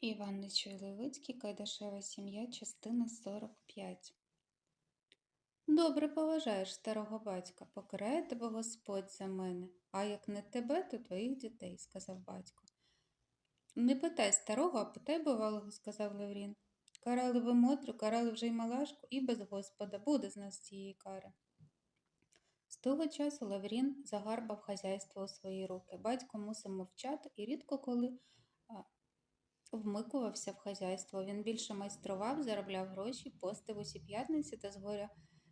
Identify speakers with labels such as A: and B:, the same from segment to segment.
A: Іван Нечуй-Левицький, Кайдашева сім'я, частина 45. Добре поважаєш старого батька, покарає тебе Господь за мене, а як не тебе, то твоїх дітей, сказав батько. Не питай старого, а питай бувалого, сказав Леврін. Карали ви Мотрю, карали вже й Малашку, і без Господа буде з нас цієї кари. З того часу Лаврін загарбав хазяйство у свої руки. Батько мусив мовчати і рідко коли вмикувався в хазяйство. Він більше майстрував, заробляв гроші, постив усі п'ятниці та згоря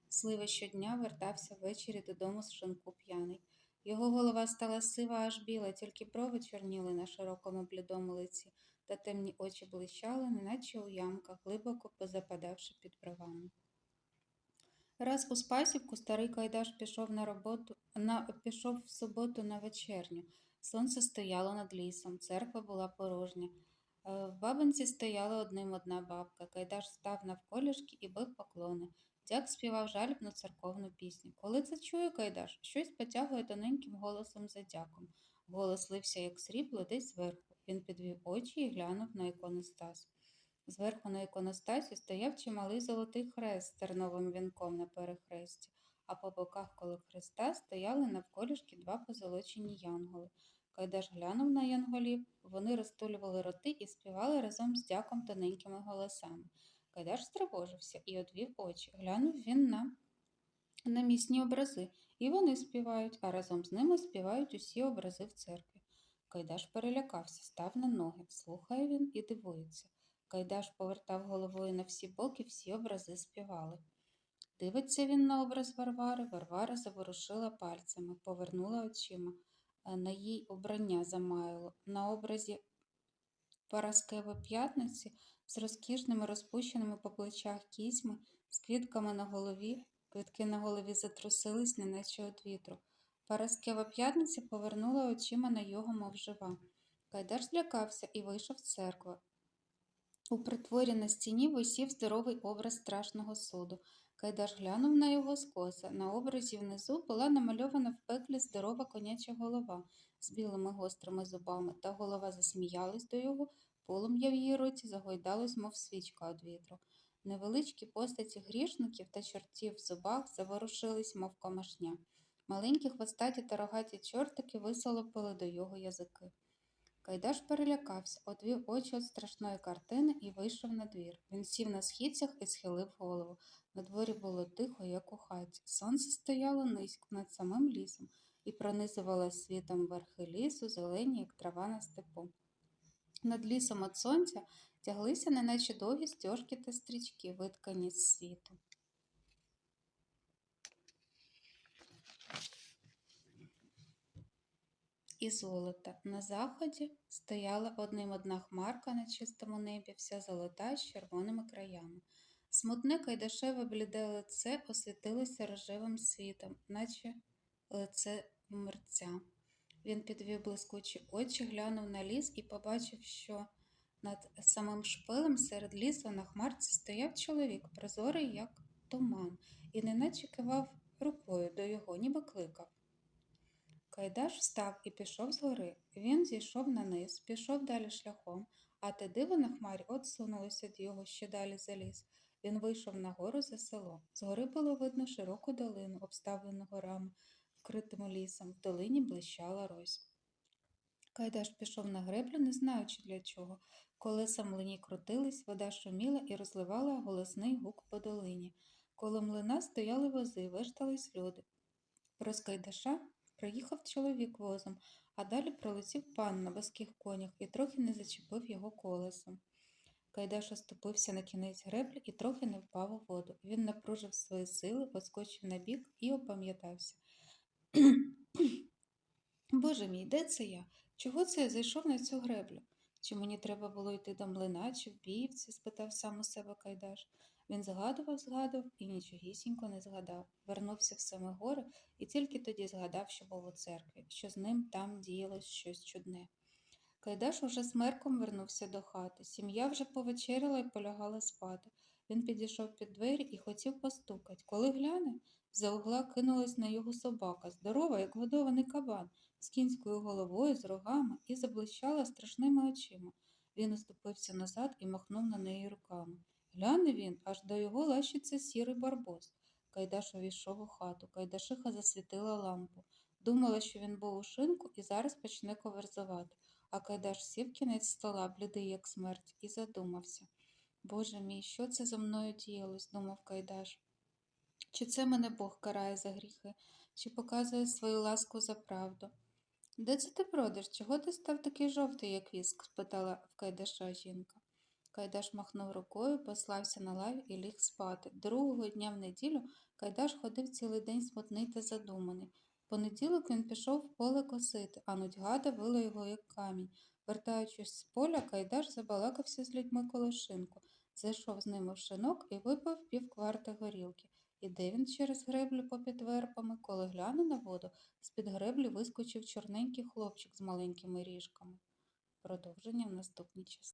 A: сливи щодня вертався ввечері додому з шинку п'яний. Його голова стала сива аж біла, тільки брови чорніли на широкому блідому лиці, та темні очі блищали, неначе у ямках, глибоко позападавши під бровами. Раз у Спасівку старий Кайдаш пішов на роботу, на, пішов в суботу на вечерню. Сонце стояло над лісом, церква була порожня. Е, В бабинці стояла одним одна бабка. Кайдаш став навколішки і бив поклони. Дяк співав жалібну церковну пісню. Коли це чує Кайдаш, щось потягує тоненьким голосом за дяком. Голос лився, як срібло, десь зверху. Він підвів очі і глянув на іконостас. Зверху на іконостасі стояв чималий золотий хрест з терновим вінком на перехресті, а по боках коло хреста стояли навколішки два позолочені янголи. Кайдаш глянув на янголів, вони розтулювали роти і співали разом з дяком тоненькими голосами. Кайдаш стривожився і одвів очі. Глянув він на намісні образи, і вони співають, а разом з ними співають усі образи в церкві. Кайдаш перелякався, став на ноги, слухає він і дивується. Кайдаш повертав головою на всі боки, всі образи співали. Дивиться він на образ Варвари, Варвара заворушила пальцями, повернула очима. Е, На їй обрання замаяло. На образі Параскеви п'ятниці з розкішними розпущеними по плечах кізьми, з квітками на голові, квітки на голові затрусились, неначе від вітру. Параскева п'ятниця повернула очима на його, мов жива. Кайдаш злякався і вийшов з церкви. У притворі на стіні висів здоровий образ страшного суду. Кайдаш глянув на його скоса. На образі внизу була намальована в пеклі здорова коняча голова з білими гострими зубами, та голова засміялась до його, полум'я в її роті загойдалось, мов свічка від вітру. Невеличкі постаті грішників та чортів в зубах заворушились, мов комашня. Маленькі хвостаті та рогаті чортики висолопили до його язики. Кайдаш перелякався, одвів очі від страшної картини і вийшов на двір. Він сів на східцях і схилив голову. На дворі було тихо, як у хаті. Сонце стояло низько над самим лісом і пронизувало світом верхи лісу, зелені, як трава на степу. Над лісом від сонця тяглися неначе довгі стежки та стрічки, виткані з світу. І золота. На заході стояла одним одна хмарка на чистому небі, вся золота з червоними краями. Смутне кайдашеве бліде лице освітилося рожевим світом, наче лице вмерця. Він підвів блискучі очі, глянув на ліс і побачив, що над самим шпилем серед лісу на хмарці стояв чоловік, прозорий, як туман, і неначе кивав рукою до його, ніби кликав. Кайдаш встав і пішов згори. Він зійшов на низ, пішов далі шляхом, а те диво на хмарі отсунулося від його ще далі за ліс. Він вийшов на гору за село. Згори було видно широку долину, обставлену горами, вкритим лісом. В долині блищала рось. Кайдаш пішов на греблю, не знаючи для чого. Колеса млині крутились, вода шуміла і розливала голосний гук по долині. Коло млина стояли вози, вештались люди. Проз Кайдаша Проїхав чоловік возом, а далі пролетів пан на вузьких конях і трохи не зачепив його колесом. Кайдаш оступився на кінець греблі і трохи не впав у воду. Він напружив свої сили, поскочив на бік і опам'ятався. Боже мій, де це я? Чого це я зайшов на цю греблю? Чи мені треба було йти до млина, чи в Біївці? спитав сам у себе Кайдаш. Він згадував, згадував і нічогісінько не згадав. Вернувся в саме гори і тільки тоді згадав, що був у церкві, що з ним там діялось щось чудне. Кайдаш уже смерком вернувся до хати. Сім'я вже повечеряла і полягала спати. Він підійшов під двері і хотів постукати. Коли гляне, за угла кинулась на його собака, здорова, як годований кабан, з кінською головою, з рогами і заблищала страшними очима. Він оступився назад і махнув на неї руками. Гляне він, аж до його лащиться сірий барбос. Кайдаш увійшов у хату. Кайдашиха засвітила лампу. Думала, що він був у шинку і зараз почне коверзувати. А Кайдаш сів кінець стола, блідий, як смерть, і задумався. Боже мій, що це зо мною діялось, думав Кайдаш. Чи це мене Бог карає за гріхи, чи показує свою ласку за правду? Де це ти бродиш? Чого ти став такий жовтий, як віск? спитала в Кайдаша жінка. Кайдаш махнув рукою, послався на лаві і ліг спати. Другого дня в неділю Кайдаш ходив цілий день смутний та задуманий. В понеділок він пішов в поле косити, а нудьга давила його, як камінь. Вертаючись з поля, Кайдаш забалакався з людьми коло шинку, зайшов з ними в шинок і випив півкварти горілки. Іде він через греблю попід вербами, коли гляне на воду, з-під греблі вискочив чорненький хлопчик з маленькими ріжками. Продовження в наступній частині.